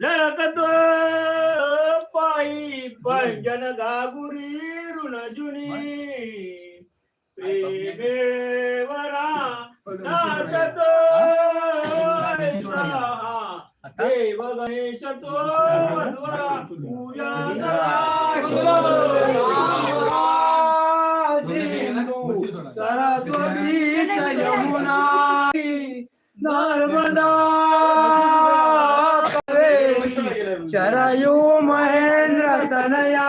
झळकतो पायी भजन गागुरी ऋण जुनी। प्रेमेवरा नाचतो ऐसा देव गणेश तो वनवरा पूजा सिंधू सरस्वती यमुना नर्मदा शरयू महेंद्र तनया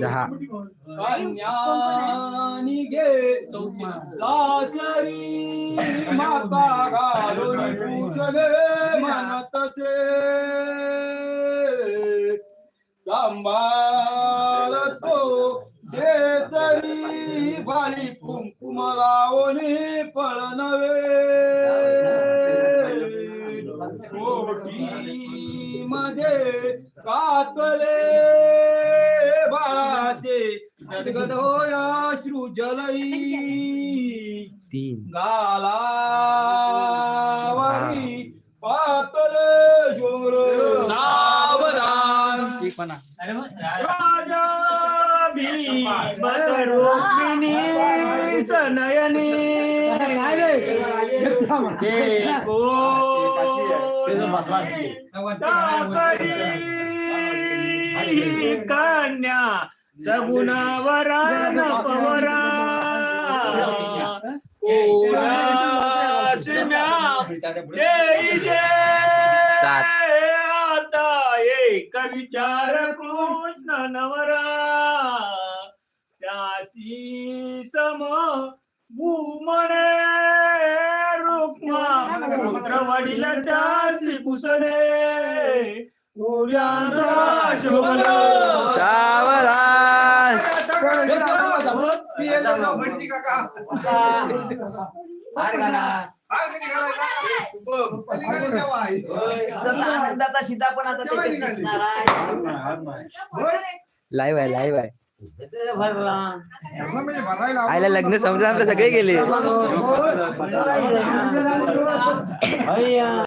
दहा. कन्यानी सासरी माता घालून म्हणतसे सांभाळतो केसरी बाळी कुंकुम फळ नवे कोटी मध्ये कातले? बाळाचे सदगत होया श्रुजलई तीन. गालावरी पातले जोर सावधान. राजा. भीमरुक्मिणी सनयनी देखो ताकडी कन्या सगुणावरा सात. आता एक विचार कृष्ण नवरा. त्यासी सम भूमने रुक्मा पुत्र वडील त्यासी पुसणे सावधान आनंदाचा सीता पण आता ते दिसणार आहे लाईव्ह आहे लाईव्ह आहे भरला आयला लग्न समजा आपले सगळे गेले अय्या.